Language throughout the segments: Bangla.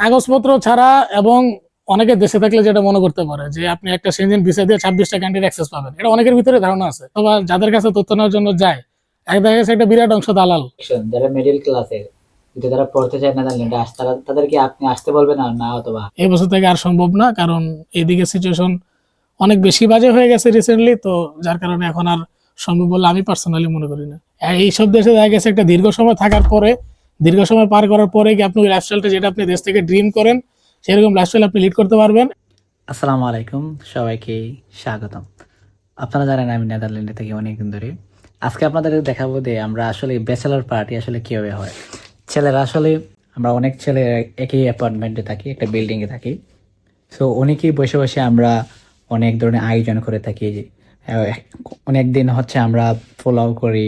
কাগজপত্র ছাড়া এবং অনেকে দেশে থাকলে যেটা মনে করতে পারে যে আপনি একটা সেঞ্জিন ভিসা দিয়ে ছাব্বিশটা কান্ট্রির অ্যাক্সেস পাবেন। এটা অনেকের ভিতরে ধারণা আছে। তবে যাদের কাছে তথ্য নেওয়ার জন্য যায় এক দেখা গেছে একটা বিরাট অংশ দালাল। যারা মিডিল ক্লাসের যদি তারা পড়তে চায় নেদারল্যান্ডে তাদেরকে আপনি আসতে বলবেন আর না অথবা। এই বছর থেকে আর সম্ভব না কারণ এইদিকে সিচুয়েশন অনেক বেশি বাজে হয়ে গেছে রিসেন্টলি তো যার কারণে এখন আর সম্ভব বলে আমি পার্সোনালি মনে করি না। এই সব দেশে দেখা গেছে একটা দীর্ঘ সময় থাকার পরে দীর্ঘ সময় পার করার পরে কি আপনি ওই লাইফস্টাইলটা যেটা আপনি দেশ থেকে ড্রিম করেন, সেরকম লাইফস্টাইল আপনি লিড করতে পারবেন? আসসালামু আলাইকুম, সবাইকে স্বাগতম। আপনারা জানেন আমি নেদারল্যান্ডে থেকে অনেকদিন ধরে। আজকে আপনাদের দেখাবো যে আমরা আসলে ব্যাচেলার পার্টি আসলে কীভাবে হয়। ছেলেরা আসলে, আমরা অনেক ছেলে একই অ্যাপার্টমেন্টে থাকি, একটা বিল্ডিংয়ে থাকি। সো অনেকেই বসে বসে আমরা অনেক ধরনের আয়োজন করে থাকি। অনেক দিন হচ্ছে আমরা পোলাও করি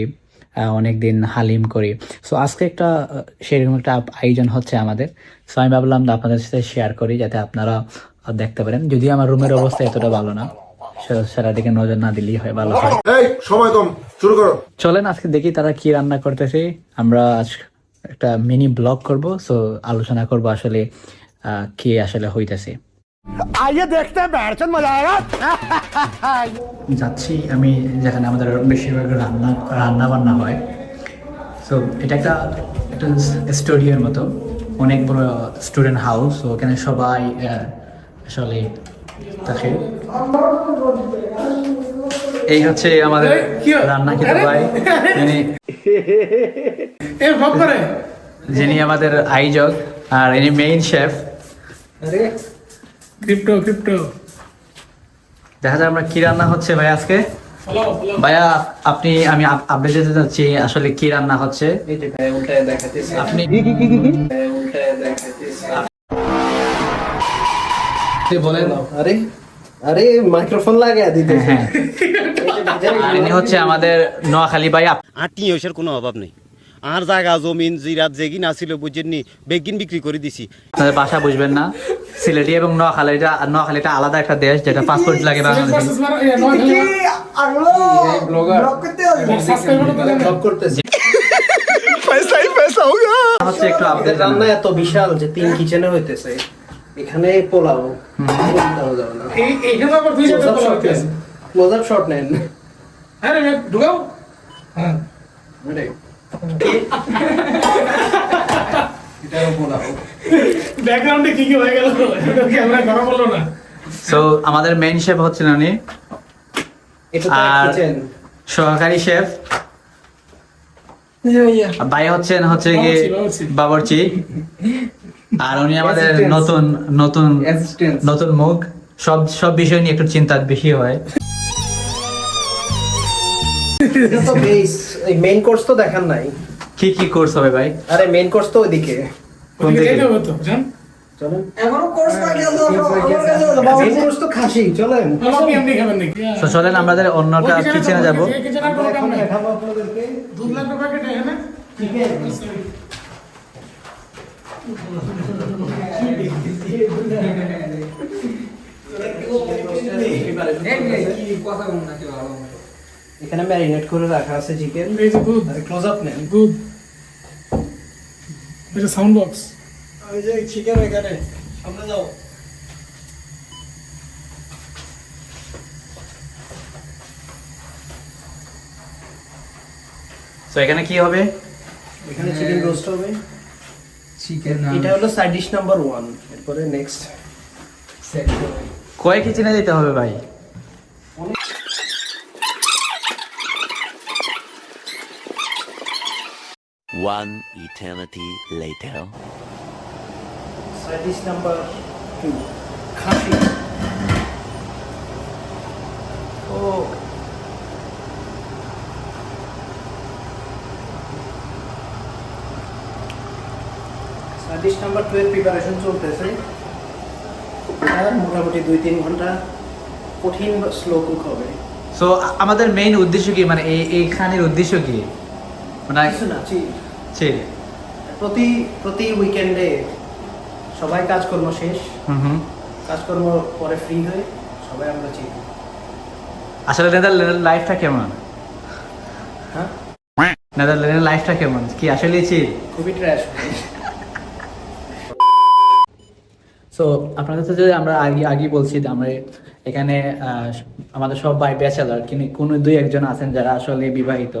অনেক দিন হালিম করি। সো আজকে একটা সেরকম একটা আয়োজন হচ্ছে আমাদের। সো আমি ভাবলাম আপনাদের সাথে শেয়ার করি যাতে আপনারা দেখতে পারেন। যদিও আমার রুমের অবস্থা এতটা ভালো না। সে- দিকে নজর না দিলেই হয় ভালো হয়। এই সময় কম শুরু করো। চলেন আজকে দেখি তারা কি রান্না করতেছে। আমরা আজ একটা মিনি ব্লগ করব। সো আলোচনা করব আসলে আহ, কি আসলে হইতেছে। যাচ্ছি আমি যেখানে আমাদের বেশিরভাগ রান্না রান্না বান্না হয়। সো এটা একটা একটা স্টুডিওর মতো অনেক বড় স্টুডেন্ট হাউস তো ওখানে সবাই আসলে থাকে। এই হচ্ছে আমাদের রান্না খেতে ভাই। যিনি যিনি আমাদের আয়োজক আর ইনি মেইন শেফ ক্রিপ্টো ক্রিপ্টো দেখা যায় আমরা কি রান্না হচ্ছে ভাই আজকে। ভাইয়া আপনি আমি আপ- আপডেট দিতে চাচ্ছি আসলে কি রান্না হচ্ছে। আপনি আপনি বলেন। আরে আরে মাইক্রোফোন লাগায় দিতে হ্যাঁ। আর হচ্ছে আমাদের নোয়াখালী ভাই টিঁয়সের কোনো অভাব নেই। আর জায়গা জমিন জিরাত যেগিন আসিল বুঝেননি বেগিন বিক্রি করে দিছি। আপনাদের ভাষা বুঝবেন না সিলেটি এবং নোয়াখালীটা নোয়াখালীটা আলাদা একটা দেশ যেটা পাসপোর্ট লাগে বাংলাদেশে। হচ্ছে একটু রান্না এত বিশাল যে তিন কিচেনে হইতেছে। এখানে পোলাও দাও দাও এইখানে আবার দুই জায়গায় ক্লোজ আপ বলা শট হইতেছে। ক্লোজ আপ শট নেন। হ্যাঁ রে ঢুকাও। হ্যাঁ পোলাও ব্যাকগ্রাউন্ডে কি কি হয়ে গেল? ক্যামেরা গরম হলো না। সো আমাদের মেইন শেফ হচ্ছেন উনি। আর- সহকারী শেফ ভাই হচ্ছেন হচ্ছে কি বাবুর্চি, আর উনি আমাদের নতুন নতুন নতুন মুখ। সব সব বিষয় নিয়ে একটু চিন্তা বেশি হয়। এই মেইন কোর্স তো দেখান নাই। কি কি কোর্স হবে ভাই? আরে মেইন কোর্স তো ওইদিকে। কোন দিকে? জান। চলেন। আমাদের কিচেনে যাব। কিচেনে কাম এখন ম্যারিনেট করে রাখা আছে চিকেন এই যে দুধ আরে ক্লোজ আপ নেন। গুড। যে সাউন্ড বক্স ওই যে চিকেন এখানে সামনে যাও। তো এখানে কি হবে? এখানে চিকেন রোস্ট হবে। চিকেন এটা হলো সাইড ডিশ নাম্বার ওয়ান এরপরে নেক্সট কয় কিচেনে যেতে হবে ভাই? One eternity later. Side dish number two খাসি ও নাম্বার টু প্রিপারেশন চলতেছে। এটা মোটামুটি দুই তিন ঘণ্টা কঠিন স্লো কুক হবে। সো আমাদের মেইন উদ্দেশ্য কি? মানে এই এই উদ্দেশ্য কি? মানে কিছু না প্রতি প্রতি উইকেন্ডে সবাই কাজকর্ম শেষ। হুম হুম। কাজকর্ম পরে ফ্রি হয়ে সবাই আমরা চিল আসলে নেদারল্যান্ডের লাইফটা কেমন? হ্যাঁ? নেদারল্যান্ডের লাইফটা কেমন? কি আসলে চিল খুবই ট্র্যাশ সো আপনাদের সাথে আমরা আগে আগে বলছি যে আমরা এখানে আহ, আমাদের সবাই ব্যাচেলার কিন্তু কোনো দুই একজন আছেন যারা আসলে বিবাহিত।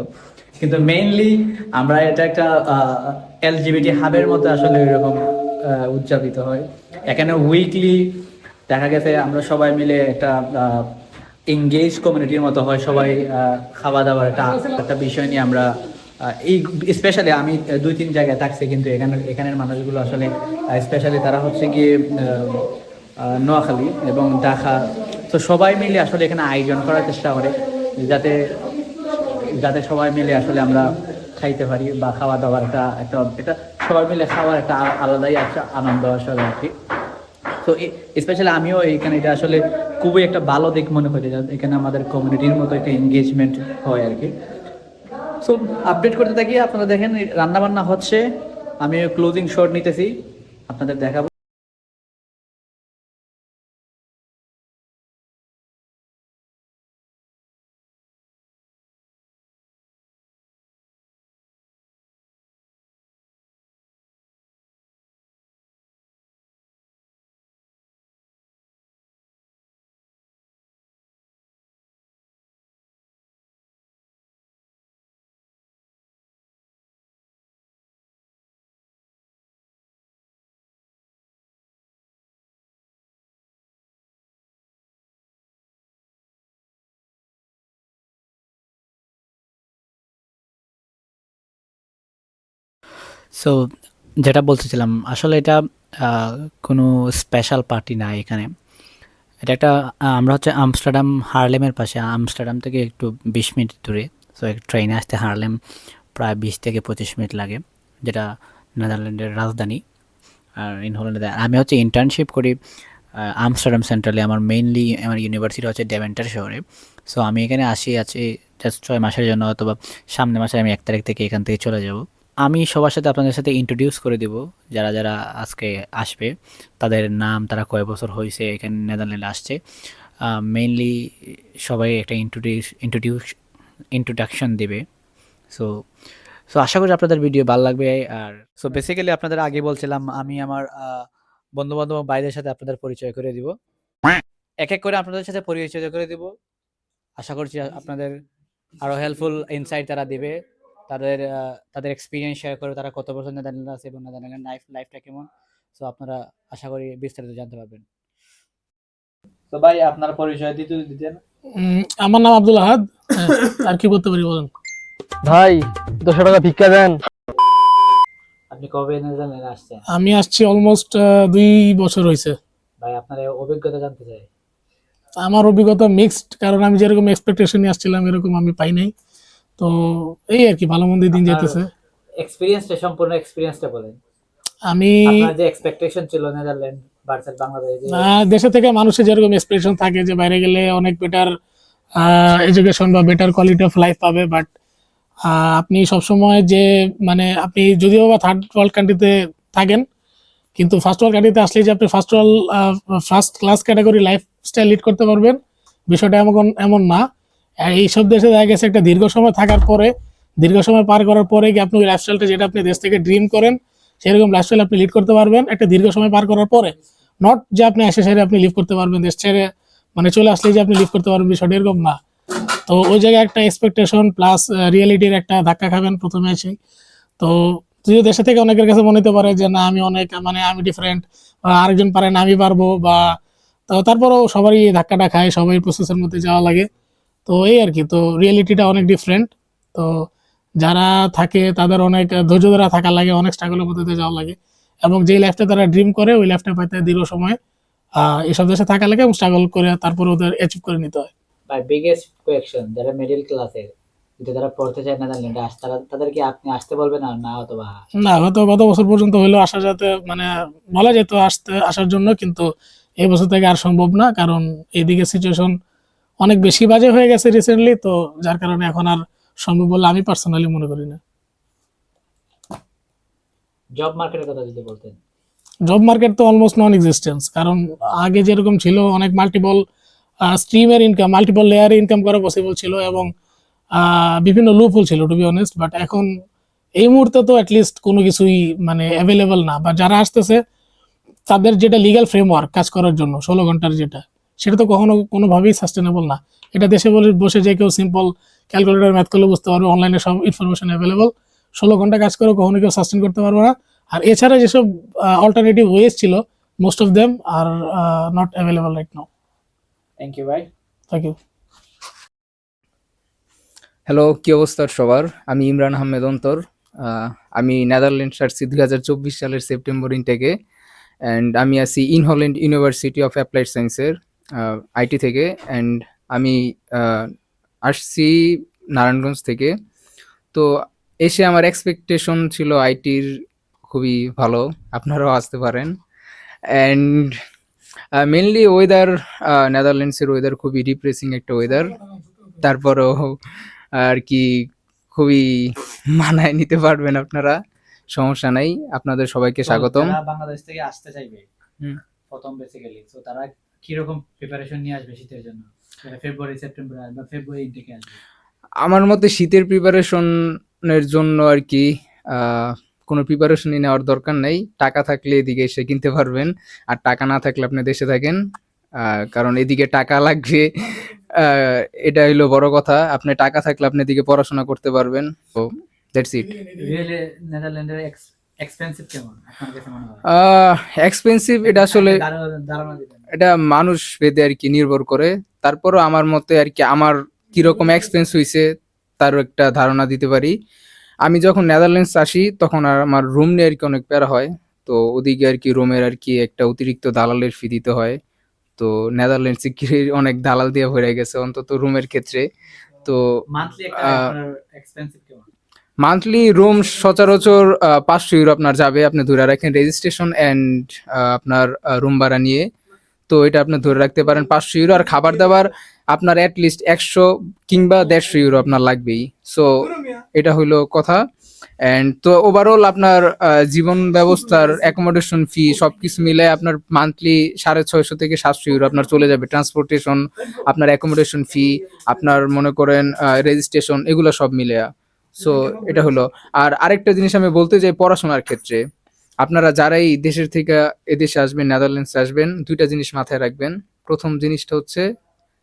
কিন্তু মেইনলি আমরা এটা একটা এলজিবিটি হাবের মতো আসলে এরকম উদযাপিত হয়। এখানে উইকলি দেখা গেছে আমরা সবাই মিলে একটা এঙ্গেজ কমিউনিটির মতো হয় সবাই খাওয়া দাওয়ার একটা একটা বিষয় নিয়ে আমরা এই স্পেশালি আমি দুই তিন জায়গায় থাকছি কিন্তু এখানে, এখানের মানুষগুলো আসলে স্পেশালি তারা হচ্ছে গিয়ে নোয়াখালী এবং ঢাকা। তো সবাই মিলে আসলে এখানে আয়োজন করার চেষ্টা করে, যাতে যাতে সবাই মিলে আসলে আমরা খাইতে পারি বা খাওয়া দাওয়ার একটা একটা এটা সবাই মিলে খাওয়ার একটা আলাদাই একটা আনন্দ আসলে আর কি। তো স্পেশালি আমিও এখানে এটা আসলে খুবই একটা ভালো দিক মনে করি এখানে আমাদের কমিউনিটির মতো একটা এনগেজমেন্ট হয় আর কি। সো আপডেট করতে থাকি, আপনারা দেখেন রান্না বান্না হচ্ছে। আমি ক্লোজিং শট নিতেছি, আপনাদের দেখাবো। সো যেটা বলতেছিলাম, আসলে এটা কোনো স্পেশাল পার্টি না এখানে। এটা একটা আমরা হচ্ছে আমস্টারডাম, হার্লেমের পাশে। আমস্টারডাম থেকে একটু বিশ মিনিট দূরে। সো এক ট্রেনে আসতে হার্লেম প্রায় বিশ থেকে পঁচিশ মিনিট লাগে, যেটা নেদারল্যান্ডের রাজধানী। আর ইন হল্যান্ডে আমি হচ্ছে ইন্টার্নশিপ করি আমস্টারডাম সেন্ট্রালে আমার মেইনলি আমার ইউনিভার্সিটি হচ্ছে ডেভেন্টার শহরে। সো আমি এখানে আসি, আছি জাস্ট ছয় মাসের জন্য, অথবা সামনে মাসে আমি এক তারিখ থেকে এখান থেকে চলে যাব। আমি সবার সাথে আপনাদের সাথে ইন্ট্রোডিউস করে দিব, যারা যারা আজকে আসবে, তাদের নাম, তারা কয় বছর হয়েছে, এখানে নেদারল্যান্ডে আসছে। মেইনলি সবাই একটা ইন্ট্রোডিউস ইন্ট্রোডিউস ইন্ট্রোডাকশন দেবে। সো সো আশা করি আপনাদের ভিডিও ভালো লাগবে আর সো বেসিক্যালি আপনাদের আগে বলছিলাম, আমি আমার বন্ধু বান্ধব বাইরের সাথে আপনাদের পরিচয় করে দিব। এক এক করে আপনাদের সাথে পরিচয় করে দিব। আশা করছি আপনাদের আরও হেল্পফুল ইনসাইট তারা দিবে। তাদের তাদের এক্সপিরিয়েন্স শেয়ার করে তারা কত বছর নেদারল্যান্ডে আছে এবং নেদারল্যান্ডের লাইফ লাইফটা কেমন। সো আপনারা আশা করি বিস্তারিত জানতে পারবেন। তো ভাই আপনার পরিচয় দিতে দিতেন। আমার নাম আব্দুল আহাদ। আর কি বলতে পারি বলেন? ভাই দুশো টাকা ভিক্ষা দেন। আপনি কবে নেদারল্যান্ডে আসছেন? আমি আসছি অলমোস্ট দুই বছর হয়েছে ভাই আপনার অভিজ্ঞতা জানতে চাই। আমার অভিজ্ঞতা মিক্সড কারণ আমি যেরকম এক্সপেকটেশন আসছিলাম এরকম আমি পাই নাই। তো এই আর কি ভালো মন্দ দিন যেতেছে এক্সপিরিয়েন্সটা সম্পূর্ণ এক্সপিরিয়েন্সটা বলেন। আমি আপনার যে এক্সপেকটেশন ছিল নেদারল্যান্ড ভার্সেস বাংলাদেশ দেশে থেকে মানুষের যেরকম এক্সপ্রেশন থাকে যে বাইরে গেলে অনেক বেটার এডুকেশন বা বেটার কোয়ালিটি অফ লাইফ পাবে বাট আপনি সবসময় যে মানে আপনি যদিও বা থার্ড ওয়ার্ল্ড কান্ট্রিতে থাকেন কিন্তু ফার্স্ট ওয়ার্ল্ড কান্ট্রিতে আসলে যে আপনি first world first class category lifestyle lead করতে পারবেন বিষয়টা এমন এমন না। এইসব দেশে দেখা গেছে একটা দীর্ঘ সময় থাকার পরে, দীর্ঘ সময় পার করার পরে কি আপনি ওই লাইফস্টাইলটা যেটা আপনি দেশ থেকে ড্রিম করেন, সেরকম লাইফস্টাইল আপনি লিড করতে পারবেন। একটা দীর্ঘ সময় পার করার পরে নট যে আপনি এসে সেরে আপনি লিভ করতে পারবেন দেশ ছেড়ে মানে চলে আসলে যে আপনি লিভ করতে পারবেন বিষয়টা এরকম না। তো ওই জায়গায় একটা এক্সপেকটেশন প্লাস রিয়েলিটির একটা ধাক্কা খাবেন প্রথমে এসে তো যদিও দেশে থেকে অনেকের কাছে মনে হতে পারে যে, না, আমি অনেক মানে আমি ডিফারেন্ট বা আরেকজন পারে না, আমি পারব, বা তো তারপরেও সবারই ধাক্কাটা খায় সবাই প্রসেসের মধ্যে যাওয়া লাগে। তো এই আর কি তো রিয়েলিটিটা অনেক ডিফারেন্ট তো যারা থাকে তাদের অনেক ধৈর্য ধরা থাকা লাগে অনেক স্ট্রাগলের মধ্যে দিয়ে যাওয়া লাগে। এবং যে লাইফটা তারা ড্রিম করে ওই লাইফটা পাইতে দীর্ঘ সময় এসব দেশে থাকা লাগে এবং স্ট্রাগল করে তারপরে ওদের অ্যাচিভ করে নিতে হয়। ভাই বিগেস্ট কোয়েকশন যারা মিডল ক্লাসের কিন্তু তারা পড়তে চায় নেদারল্যান্ডে আস তারা তাদেরকে আপনি আসতে বলবেন আর না অথবা? হ্যাঁ। না গত গত বছর পর্যন্ত হইল আসা যাতে মানে বলা যেত আসতে আসার জন্য কিন্তু এই বছর থেকে আর সম্ভব না কারণ এইদিকে সিচুয়েশন অনেক বেশি বাজে হয়ে গেছে রিসেন্টলি তো যার কারণে এখন আর সম্ভব বলে আমি পার্সোনালি মনে করি না। জব মার্কেটের কথা যদি বলতেন। জব মার্কেট তো অলমোস্ট নন এক্সিস্টেন্স কারণ আগে যেরকম ছিল অনেক মাল্টিপল স্ট্রিমের ইনকাম মাল্টিপল লেয়ারে ইনকাম করা পসিবল ছিল এবং বিভিন্ন লুপহোল ছিল টু বি অনেস্ট বাট এখন এই মুহূর্তে তো অ্যাটলিস্ট কোনো কিছুই মানে অ্যাভেলেবল না। বা যারা আসতেছে তাদের যেটা লিগাল ফ্রেমওয়ার্ক কাজ করার জন্য ষোলো ঘণ্টার যেটা সেটা তো কখনো কোনোভাবেই সাস্টেনেবল না। এটা দেশে বলে বসে যে কেউ সিম্পল ক্যালকুলেটর ম্যাথ করলে বুঝতে পারবে অনলাইনে সব ইনফরমেশন অ্যাভেলেবল ষোলো ঘণ্টা কাজ করে কখনো কেউ সাস্টেন করতে পারবে না। আর এছাড়া যেসব অল্টারনেটিভ ওয়েজ ছিল most of them are not available right now thank you ভাই থ্যাংক ইউ হ্যালো কি অবস্থা সবার? আমি ইমরান আহমেদ অন্তর। আমি নেদারল্যান্ডস আসছি দুই হাজার চব্বিশ সালের সেপ্টেম্বর ইনটেকে অ্যান্ড আমি আছি ইনহল্যান্ড ইউনিভার্সিটি অফ অ্যাপ্লাইড সায়েন্সের আইটি থেকে অ্যান্ড আমি আসছি নারায়ণগঞ্জ থেকে। তো এসে আমার এক্সপেকটেশন ছিল আইটির খুবই ভালো আপনারাও আসতে পারেন। অ্যান্ড মেনলি ওয়েদার নেদারল্যান্ডসের ওয়েদার খুবই ডিপ্রেসিং একটা ওয়েদার তারপরও আর কি খুবই মানায় নিতে পারবেন আপনারা সমস্যা নাই। আপনাদের সবাইকে স্বাগতম। বাংলাদেশ থেকে আসতে চাইবে হুম। প্রথম বেসিক্যালি তো তারা কীরকম প্রিপারেশন নিয়ে আসবে শীতের জন্য? ফেব্রুয়ারি সেপ্টেম্বর বা ফেব্রুয়ারি আসবে। আমার মতে শীতের প্রিপারেশনের জন্য আর কি কোনো প্রিপারেশনই নেওয়ার দরকার নেই। টাকা থাকলে এদিকে এসে কিনতে পারবেন আর টাকা না থাকলে আপনি দেশে থাকেন। কারণ এদিকে টাকা লাগবে এটা হইল বড় কথা। আপনি টাকা থাকলে আপনি এদিকে পড়াশোনা করতে পারবেন। তো দ্যাটস ইট নেদারল্যান্ডের এক্সপেন্সিভ কেমন মনে এক্সপেন্সিভ এটা আসলে এটা মানুষ ভেদে আর কি নির্ভর করে। তারপরও আমার মতে আর কি আমার কীরকম এক্সপেন্স হয়েছে তারও একটা ধারণা দিতে পারি। আমি যখন নেদারল্যান্ডস আসি তখন আর আমার রুম নিয়ে আর কি অনেক প্যারা হয়। তো ওদিকে আর কি রুমের আর কি একটা অতিরিক্ত দালালের ফি দিতে হয়। তো নেদারল্যান্ডসে কি অনেক দালাল দিয়ে ভরে গেছে অন্তত রুমের ক্ষেত্রে। তো মান্থলি রুম সচরাচর পাঁচশো ইউরো আপনার যাবে। আপনি ধরে রাখেন রেজিস্ট্রেশন অ্যান্ড আপনার রুম ভাড়া নিয়ে। তো এটা আপনি ধরে রাখতে পারেন পাঁচশো ইউরো আর খাবার দাবার আপনার অ্যাটলিস্ট একশো কিংবা দেড়শো ইউরো আপনার লাগবেই। সো এটা হইল কথা। অ্যান্ড তো ওভারঅল আপনার জীবন ব্যবস্থার অ্যাকোমোডেশন ফি সব কিছু মিলে আপনার মান্থলি সাড়ে ছয়শো থেকে সাতশো ইউরো আপনার চলে যাবে। ট্রান্সপোর্টেশন আপনার অ্যাকোমোডেশন ফি আপনার মনে করেন রেজিস্ট্রেশন এগুলো সব মিলে সো এটা হলো আর আরেকটা জিনিস আমি বলতে চাই পড়াশোনার ক্ষেত্রে। আপনারা যারাই দেশের থেকে এদেশে আসবেন নেদারল্যান্ডসে আসবেন দুইটা জিনিস মাথায় রাখবেন। প্রথম জিনিসটা হচ্ছে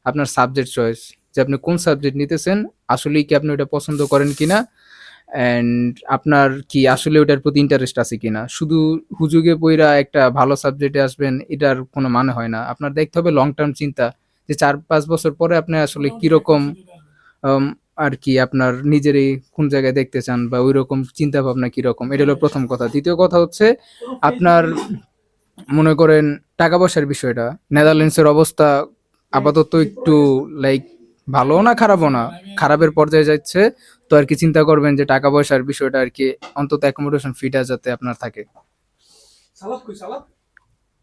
আপনার সাবজেক্ট চয়েস যে আপনি কোন সাবজেক্ট নিতেছেন আসলেই কি আপনি ওটা পছন্দ করেন কিনা অ্যান্ড আপনার কি আসলে ওটার প্রতি ইন্টারেস্ট আছে কিনা। শুধু হুজুগে পইরা একটা ভালো সাবজেক্টে আসবেন এটার কোনো মানে হয় না। আপনার দেখতে হবে লং টার্ম চিন্তা যে চার পাঁচ বছর পরে আপনি আসলে কীরকম উম, আর কি আপনার নিজেরই কোন জায়গায় দেখতে চান বা ওই রকম চিন্তা ভাবনা কীরকম এটা হলো প্রথম কথা। দ্বিতীয় কথা হচ্ছে আপনার মনে করেন টাকা পয়সার বিষয়টা নেদারল্যান্ডসের অবস্থা আপাতত একটু লাইক ভালো না খারাপও না? খারাপের পর্যায়ে যাচ্ছে তো আর কি চিন্তা করবেন যে টাকা পয়সার বিষয়টা আর কি অন্তত অ্যাকোমোডেশন ফিটা যাতে আপনার থাকে?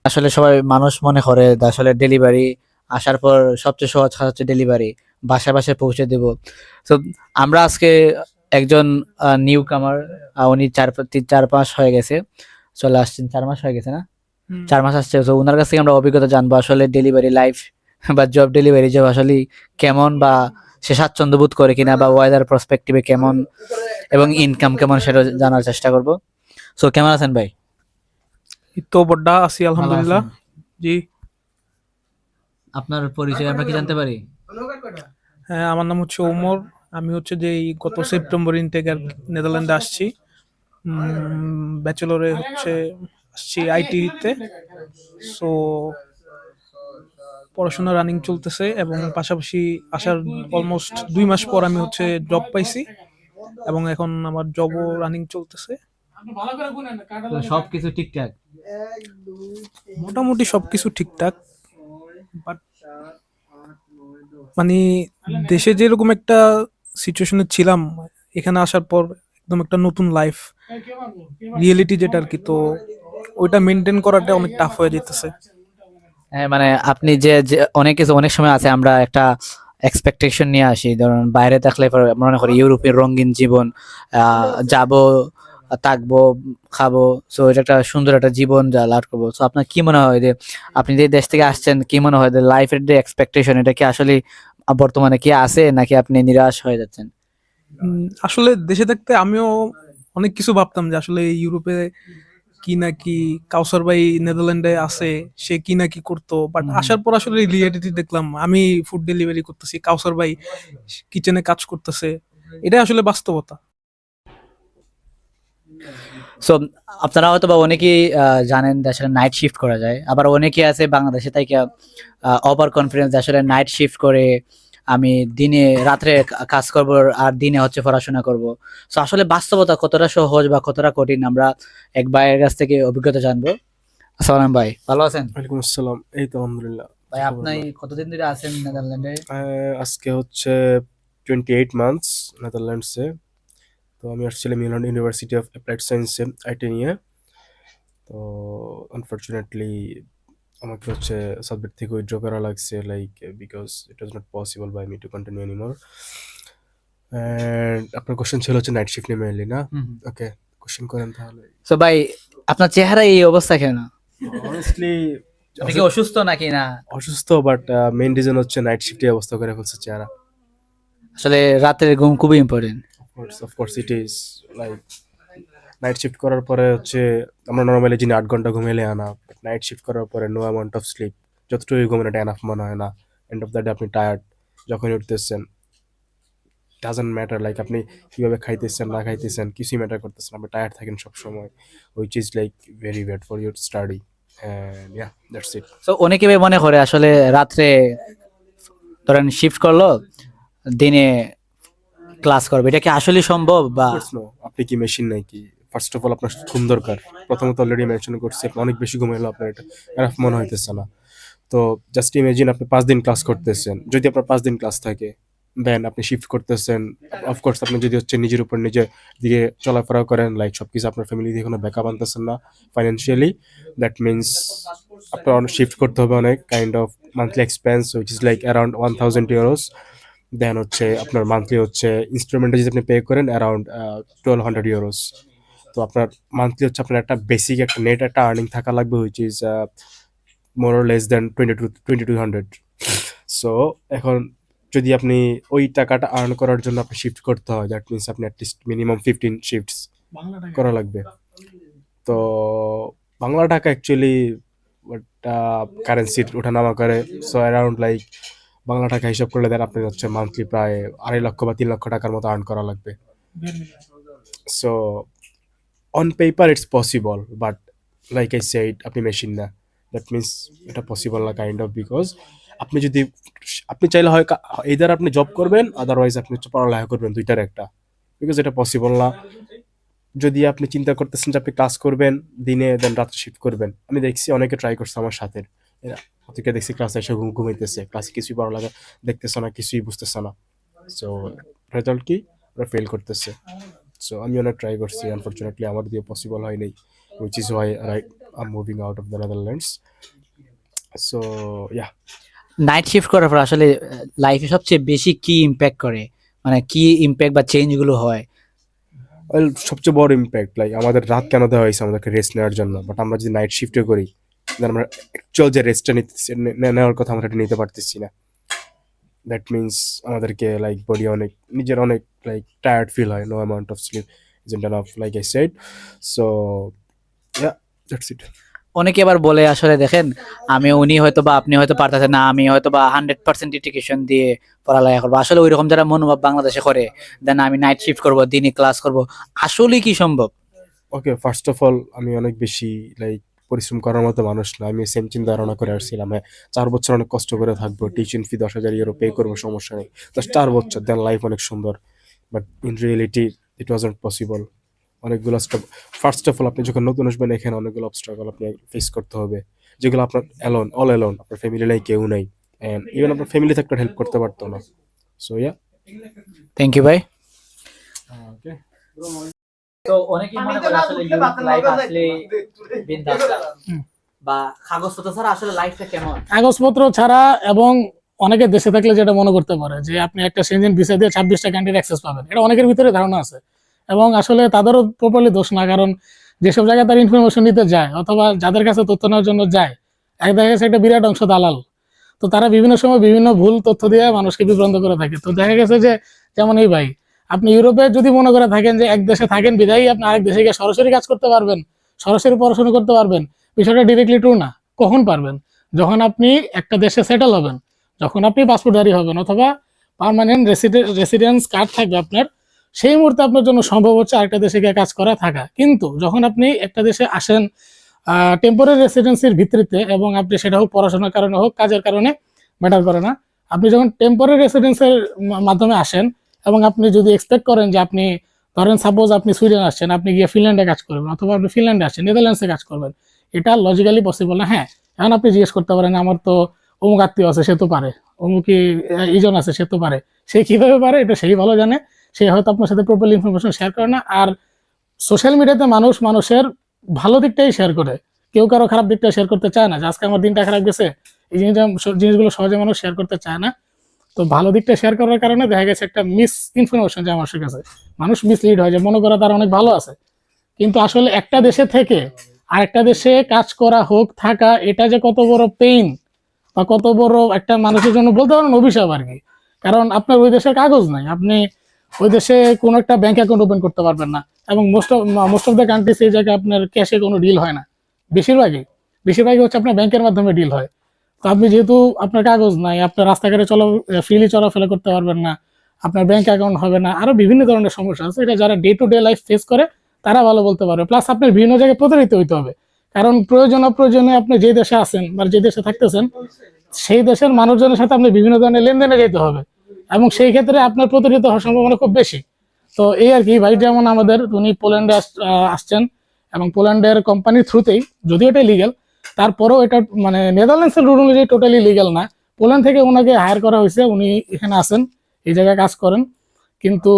আসলে সবাই মানুষ মনে করে আসলে ডেলিভারি আসার পর সবচেয়ে সহজ কাজ হচ্ছে ডেলিভারি বাসায় বাসায় পৌঁছে দেব। তো আমরা আজকে একজন নিউ কামার উনি চার চার মাস হয়ে গেছে। চলে আসছেন চার মাস হয়ে গেছে না? চার মাস আসছে। তো ওনার কাছ থেকে আমরা অভিজ্ঞতা জানব আসলে ডেলিভারি লাইফ বা জব ডেলিভারি জব আসলে কেমন বা সে স্বাচ্ছন্দ্য বোধ করে কিনা বা ওয়েদার পার্সপেক্টিভে কেমন এবং ইনকাম কেমন সেটা জানার চেষ্টা করব। সো কেমন আছেন ভাই? তো বড্ডা আছি আলহামদুলিল্লাহ। জি। আপনার পরিচয় আমরা কি জানতে পারি? হ্যাঁ আমার নাম হচ্ছে ওমর। আমি হচ্ছে যে এই গত সেপ্টেম্বর ইনটেক আর নেদারল্যান্ডে আসছি। ব্যাচেলরে হচ্ছে আসছি আইটিতে। সো পড়াশোনা রানিং চলতেছে এবং পাশাপাশি আসার অলমোস্ট দুই মাস পর আমি হচ্ছে জব পাইছি এবং এখন আমার জবও রানিং চলতেছে। সবকিছু ঠিকঠাক? মোটামুটি সবকিছু ঠিকঠাক বাট মানে দেশে যেরকম একটা সিচুয়েশনে ছিলাম, এখানে আসার পর একদম একটা নতুন লাইফ রিয়েলিটি যেটা আর কি তো ওইটা মেনটেন করাটা অনেক টাফ হয়ে যেতেছে। হ্যাঁ মানে আপনি যে অনেক কিছু, অনেক সময় আছে, আমরা একটা এক্সপেকটেশন নিয়ে আসি। ধরুন, বাইরে থাকলে, মনে করি, ইউরোপের রঙিন জীবন যাব থাকব খাব। সো এটা একটা সুন্দর একটা জীবন যা লাভ করব। তো আপনার কি মনে হয় যে আপনি যে দেশ থেকে আসছেন কি মনে হয় যে লাইফের যে এক্সপেকটেশন এটা কি আসলে বর্তমানে কি আছে নাকি আপনি নিরাশ হয়ে যাচ্ছেন? আসলে দেশে থাকতে আমিও অনেক কিছু ভাবতাম যে আসলে ইউরোপে কি নাকি কাউসার ভাই নেদারল্যান্ডে আছে সে কি নাকি করতো। বাট আসার পর আসলে রিয়েলিটি দেখলাম আমি ফুড ডেলিভারি করতেছি কাউসার ভাই কিচেনে কাজ করতেছে। এটা আসলে বাস্তবতা। সো আপনারা হয়তো বা অনেকেই জানেন যে আসলে নাইট শিফট করা যায়। আবার অনেকে আছে বাংলাদেশে তাই ওভার কনফিডেন্স আসলে নাইট শিফট করে আমি দিনে রাত্রে কাজ করব আর দিনে হচ্ছে পড়াশোনা করব। সো আসলে বাস্তবতা কতটা সহজ বা কতটা কঠিন আমরা এক ভাইয়ের কাছ থেকে অভিজ্ঞতা জানব। আসসালাম ভাই ভালো আছেন? ওয়ালাইকুম আসসালাম। এই তো আলহামদুলিল্লাহ। ভাই আপনি কতদিন ধরে আছেন নেদারল্যান্ডে? আজকে হচ্ছে টোয়েন্টি এইট মান্থস নেদারল্যান্ডসে। তো আমি আসছিলাম মিলান ইউনিভার্সিটি অফ অ্যাপ্লাইড সায়েন্সে আইটি নিয়ে। তো আনফর্চুনেটলি আমাকে হচ্ছে সাবজেক্ট থেকে উইথড্র করা লাগছে like because it was not possible by me to continue anymore and আপনার কোশ্চেন ছিল হচ্ছে নাইট শিফট নিয়ে মেনলি না? ওকে কোশ্চেন করেন তাহলে। সো ভাই আপনার চেহারা এই অবস্থা কেন? অনেস্টলি আপনি কি অসুস্থ নাকি না? অসুস্থ বাট মেইন রিজন হচ্ছে নাইট শিফটে অবস্থা করে ফেলছে চেহারা। আসলে রাতের ঘুম খুবই important course of course it is like night shift করার পরে হচ্ছে, আমরা নর্মালি যিনি আট ঘণ্টা ঘুমেলে আনা নাইট শিফট করার পরে নো অ্যামাউন্ট অফ স্লিপ যতটুকু ঘুমেন এটা এনাফ মনে হয় না। এন্ড অফ দ্য ডে আপনি টায়ার্ড যখন উঠতেছেন ডাজন্ট ম্যাটার লাইক আপনি কীভাবে খাইতেছেন, না খাইতেছেন, কিছুই ম্যাটার করতেছেন আপনি টায়ার্ড থাকেন সবসময় which is like very bad for your study তো অনেকে মনে করে, আসলে রাত্রে ধরেন শিফট করল, দিনে ক্লাস করবে? এটা কি আসলে সম্ভব বা আপনি কি মেশিন নাকি ফার্স্ট অফ অল আপনার ঘুম দরকার। প্রথমত অলরেডি মেনশন করছি অনেক বেশি ঘুমাইলো আপনার এটা। এনাফ মনে হইতেছে না। তো জাস্ট ইমেজিন আপনি পাঁচ দিন ক্লাস করতেছেন। যদি আপনার পাঁচ দিন ক্লাস থাকে দেন আপনি শিফট করতেছেন। অফকোর্স আপনি যদি হচ্ছে নিজের উপর নিজে দিকে চলাফেরা করেন লাইক সব কিছু আপনার ফ্যামিলি দিয়ে কোনো ব্যাকআপ আনতেছেন না ফাইন্যান্সিয়ালি দ্যাট মিনস আপনার শিফট করতে হবে অনেক kind of monthly expense which is like around one thousand euros then হচ্ছে আপনার মান্থলি হচ্ছে ইনস্টলমেন্টে যদি আপনি পে করেন অ্যারাউন্ড টুয়েলভ হান্ড্রেড ইউরোস তো আপনার মান্থলি হচ্ছে আপনার একটা বেসিক একটা নেট একটা আর্নিং থাকা লাগবে which is more less than twenty two twenty two hundred so এখন যদি আপনি ওই টাকাটা আর্ন করার জন্য আপনি শিফট করতে হয় দ্যাট মিনস আপনি at least minimum fifteen shifts করা লাগবে। তো বাংলা টাকা অ্যাকচুয়ালি ওটা কারেন্সির ওঠানামা করে সো অ্যারাউন্ড লাইক বাংলা টাকা হিসাব করলে দেন আপনি হচ্ছে মান্থলি প্রায় আড়াই লক্ষ বা তিন লক্ষ টাকার মতো আর্ন করা লাগবে। So on paper it's possible but like I said আপনি মেশিন না। দ্যাট মিনস এটা পসিবল না কাইন্ড অফ বিকজ আপনি যদি, আপনি চাইলে হয় এইদার আপনি জব করবেন আদারওয়াইজ আপনি হচ্ছে পড়ালেখা করবেন, দুইটার একটা। বিকজ এটা পসিবল না। যদি আপনি চিন্তা করতেছেন যে আপনি ক্লাস করবেন, দিনে দেন রাত্রে শিফট করবেন। আমি দেখছি অনেকে ট্রাই করছে আমার সাথে। অতিকে দেখছি ক্লাসে এসে ঘুম ঘুমাইতেছে? ক্লাসে কিছুই পড়া লাগে দেখতেছে না কিছুই বুঝতেছে না। সো রেজাল্ট কি? ওরা ফেল করতেছে। সো আমি অনেক ট্রাই করছি। আনফর্চুনেটলি আমার দিয়ে পসিবল হয় নাই which is why right I moving out of the Netherlands so yeah night shift করার পর আসলে লাইফে সবচেয়ে বেশি কি ইম্প্যাক্ট করে? মানে কি ইম্প্যাক্ট বা চেঞ্জগুলো হয়? সবচেয়ে বড় ইম্প্যাক্ট লাইক আমাদের রাত কেন দেওয়া হয়েছে আমাদেরকে রেস্ট নেওয়ার জন্য? বাট আমরা যদি নাইট শিফটে করি then আমরা অ্যাকচুয়াল যে রেস্টটা নিতেছি নে- নে- নেওয়ার কথা আমরা এটা নিতে পারতেছি না। দ্যাট মিনস আমাদেরকে লাইক বডি অনেক নিজের অনেক লাইক টায়ার্ড ফিল হয় no amount of sleep is of like I said so that's it অনেকে আবার বলে আসলে দেখেন আমি উনি হয়তো বা আপনি হয়তো পারতেছেন না আমি হয়তো বা হান্ড্রেড পার্সেন্ট এডুকেশন দিয়ে পড়ালেখা করব। আসলে ওইরকম যারা মনোভাব বাংলাদেশে করে দেন আমি নাইট শিফট করব দিনে ক্লাস করব। আসলে কি সম্ভব? ওকে ফার্স্ট অফ অল আমি অনেক বেশি লাইক পরিশ্রম করার মতো মানুষ না। আমি সেম চিন্তা ধারণা করে আসছিলাম হ্যাঁ, চার বছর অনেক কষ্ট করে থাকব টিউশন ফি দশ হাজার ইউরো পে করব সমস্যা নেই। জাস্ট চার বছর দেন লাইফ অনেক সুন্দর। But in reality it was not possible অনেকগুলো ফার্স্ট অফ অল আপনি যখন নতুন আসবেন এখানে অনেকগুলো অবস্ট্রাগল আপনি ফেস করতে হবে। যেগুলো আপনার অ্যালোন অল অ্যালোন আপনার ফ্যামিলি নাই কেউ নাই। অ্যান্ড ইভেন আপনার ফ্যামিলি থাকতে হেল্প করতে পারতো না। সো ইয়া থ্যাংক ইউ ভাই ওকে তো অনেকেই মনে করে আসলে লাইফ আসলে বিন্দাস। বা কাগজপত্র ছাড়া আসলে লাইফটা কেমন? কাগজপত্র ছাড়া এবং অনেকে দেশে থাকলে যেটা মনে করতে পারে যে আপনি একটা সেনজেন ভিসা দিয়ে ছাব্বিশটা কান্ট্রির অ্যাক্সেস পাবেন। এটা অনেকের ভিতরে ধারণা আছে। এবং আসলে তাদেরও প্রপারলি দোষ না কারণ যেসব জায়গায় তারা ইনফরমেশন নিতে যায় অথবা যাদের কাছে তথ্য নেওয়ার জন্য যায় এক দেখা গেছে একটা বিরাট অংশ দালাল। তো তারা বিভিন্ন সময় বিভিন্ন ভুল তথ্য দিয়ে মানুষকে বিভ্রান্ত করে থাকে। তো দেখা গেছে যে যেমন এই ভাই আপনি ইউরোপে যদি মনে করে থাকেন যে এক দেশে থাকেন বিদায়ী, আপনি আরেক দেশে গিয়ে সরাসরি কাজ করতে পারবেন, সরাসরি পড়াশোনা করতে পারবেন। বিষয়টা ডিরেক্টলি ট্রু না। কখন পারবেন? যখন আপনি একটা দেশে সেটেল হবেন, যখন আপনি পাসপোর্টধারী হবেন অথবা পার্মানেন্ট রেসিডেন্স কার্ড থাকবে আপনার, সেই মুহূর্তে আপনার জন্য সম্ভব হচ্ছে আরেকটা দেশে গিয়ে কাজ করা থাকা। কিন্তু যখন আপনি একটা দেশে আসেন টেম্পোরারি রেসিডেন্সির ভিত্তিতে এবং আপনি সেটা হোক পড়াশোনার কারণে হোক, কাজের কারণে ম্যাটার করে না, আপনি যখন টেম্পোরারি রেসিডেন্সের মাধ্যমে আসেন এবং আপনি যদি এক্সপেক্ট করেন যে আপনি, ধরেন সাপোজ আপনি সুইডেন আসছেন, আপনি গিয়ে ফিনল্যান্ডে কাজ করবেন অথবা আপনি ফিনল্যান্ডে আসছেন নেদারল্যান্ডসে কাজ করবেন, এটা লজিক্যালি পসিবল না? হ্যাঁ এখন আপনি জিজ্ঞেস করতে পারেন, আমার তো অমুক আত্মীয় আছে, সে তো পারে। অমুকি ইজন আছে, সে তো পারে। সে কীভাবে পারে? এটা সেই ভালো জানে। সে হয়তো আপনার সাথে প্রপারলি ইনফরমেশন শেয়ার করে না। আর সোশ্যাল মিডিয়াতে মানুষ মানুষের ভালো দিকটাই শেয়ার করে। কেউ কারও খারাপ দিকটা শেয়ার করতে চায় না, যে আজকে আমার দিনটা খারাপ গেছে, এই জিনিসটা, জিনিসগুলো সহজে মানুষ শেয়ার করতে চায় না। তো ভালো দিকটা শেয়ার করার কারণে দেখা গেছে একটা মিস ইনফরমেশন যে মানুষের কাছে। মানুষ মিসলিড হয় যে মনে করে তার অনেক ভালো আছে। কিন্তু আসলে একটা দেশে থেকে আরেকটা দেশে কাজ করা হোক, থাকা, এটা যে কত বড় পেইন বা কত বড় একটা মানুষের জন্য বলতে পারেন অভিশাপ আর কি। কারণ আপনার ওই দেশের কাগজ নাই। আপনি ওই দেশে কোনো একটা ব্যাংক অ্যাকাউন্ট ওপেন করতে পারবেন না। এবং most of most of the countries এই জায়গায় আপনার ক্যাশে কোনো ডিল হয় না। বেশিরভাগই। বেশিরভাগই হচ্ছে আপনার ব্যাংকের মাধ্যমে ডিল হয়। তো আপনি যেহেতু আপনার কাগজ নাই, আপনার রাস্তাঘাটে চলা ফ্রিলি চলাফেরা করতে পারবেন না, আপনার ব্যাংক অ্যাকাউন্ট হবে না, আরও বিভিন্ন ধরনের সমস্যা আছে। এটা যারা day to day life face করে, তারা ভালো বলতে পারবে। প্লাস আপনার বিভিন্ন জায়গায় প্রতারিত হইতে হবে। কারণ প্রয়োজন অপ্রয়োজনে আপনি যে দেশে আছেন বা যে দেশে থাকতেছেন, সেই দেশের মানুষজনের সাথে আপনি বিভিন্ন ধরনের লেনদেনে যেতে হবে। এবং সেই ক্ষেত্রে আপনার প্রতারিত হওয়ার সম্ভাবনা খুব বেশি। তো এই আর কি, ভাই, যেমন আমাদের, উনি পোল্যান্ডে আস- আসছেন এবং পোল্যান্ডের কোম্পানির থ্রুতেই যদিও এটা লিগেল তারপরেও এটা মানে নেদারল্যান্ডসের রুল অনুযায়ী টোটালি লিগেল না। পোল্যান্ড থেকে ওনাকে হায়ার করা হয়েছে, উনি এখানে আসেন এই জায়গায় কাজ করেন। কিন্তু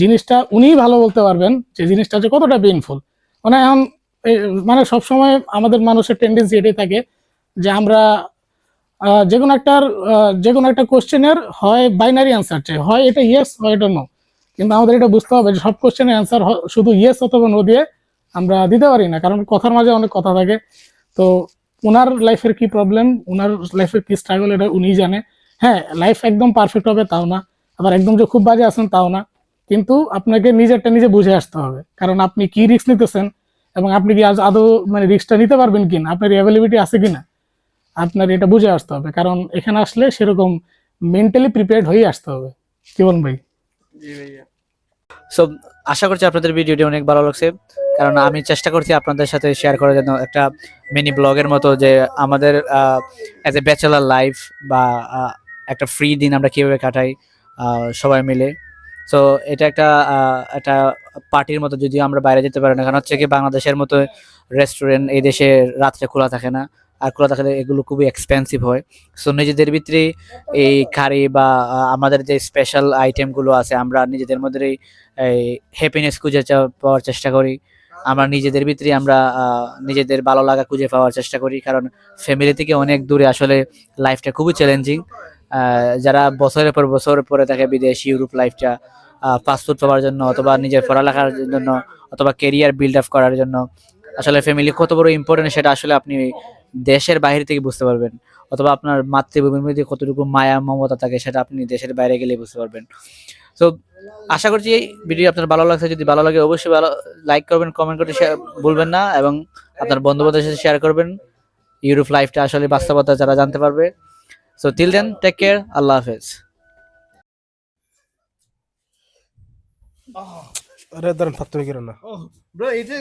জিনিসটা উনিই ভালো বলতে পারবেন যে জিনিসটা যে কতটা পেইনফুল মানে এখন মানে সবসময় আমাদের মানুষের টেন্ডেন্সি এটাই থাকে যে আমরা যে কোনো একটার যে কোনো একটা কোশ্চেনের হয় বাইনারি অ্যান্সার চাই। হয় এটা ইয়েস হয় এটা নো কিন্তু আমাদের এটা বুঝতে হবে যে সব কোশ্চেনের অ্যান্সার শুধু ইয়েস অথবা নো দিয়ে আমরা দিতে পারি না, কারণ কথার মাঝে অনেক কথা থাকে। তো ওনার লাইফের কি প্রবলেম ওনার লাইফের কি স্ট্রাগল এটা উনি জানে। হ্যাঁ লাইফ একদম পারফেক্ট হবে, তাও না। আবার একদম যে খুব বাজে আছেন, তাও না। কিন্তু আপনাকে নিজেরটা নিজে বুঝে আসতে হবে। কারণ আপনি কি রিস্ক নিতেছেন এবং আপনি কি আজ আদৌ মানে রিস্কটা নিতে পারবেন কিনা? আপনার অ্যাভেলেবিলিটি আছে কিনা? আপনার এটা বুঝে আসতে হবে। কারণ এখানে আসলে সেরকম মেন্টালি প্রিপেয়ার্ড হয়েই আসতে হবে। কি বলুন ভাই? সো আশা করছি আপনাদের ভিডিওটি অনেক ভালো লাগছে। কারণ আমি চেষ্টা করছি আপনাদের সাথে শেয়ার করার জন্য একটা মিনি ব্লগের মতো যে আমাদের অ্যাজ এ ব্যাচেলার লাইফ বা একটা ফ্রি দিন আমরা কীভাবে কাটাই সবাই মিলে। সো এটা একটা একটা পার্টির মতো যদিও আমরা বাইরে যেতে পারি না, কারণ হচ্ছে কি বাংলাদেশের মতো রেস্টুরেন্ট এই দেশে রাত্রে খোলা থাকে না। আর খোলা থাকলে এগুলো খুবই এক্সপেন্সিভ হয়। সো নিজেদের ভিতরে এই কারি বা আমাদের যে স্পেশাল আইটেমগুলো আছে, আমরা নিজেদের মধ্যে এই হ্যাপিনেস খুঁজে পাওয়ার চেষ্টা করি। আমরা নিজেদের ভিতরে আমরা নিজেদের ভালো লাগা খুঁজে পাওয়ার চেষ্টা করি। কারণ ফ্যামিলি থেকে অনেক দূরে আসলে লাইফটা খুবই চ্যালেঞ্জিং যারা বছরের পর বছর পরে থাকে বিদেশ ইউরোপ লাইফটা পাসপোর্ট পাওয়ার জন্য অথবা নিজের পড়ালেখার জন্য অথবা কেরিয়ার বিল্ড আপ করার জন্য, আসলে ফ্যামিলি কত বড় ইম্পর্টেন্ট সেটা আসলে আপনি দেশের বাইরে থেকে বুঝতে পারবেন। অথবা আপনার মাতৃভূমির মধ্যে কতটুকু মায়া, মমতা থাকে সেটা আপনি দেশের বাইরে গেলে বুঝতে পারবেন। তো আশা করছি এই ভিডিও আপনার ভালো লাগছে। যদি ভালো লাগে অবশ্যই ভালো লাইক করবেন কমেন্ট করতে ভুলবেন না এবং আপনার বন্ধুবান্ধবের সাথে শেয়ার করবেন। ইউরোপ লাইফটা আসলে বাস্তবতা যারা জানতে পারবে। So till then take care আল্লাহ হাফেজ। আরে ধরেন ফাত্তমি গিরনা না? ব্রো এই যে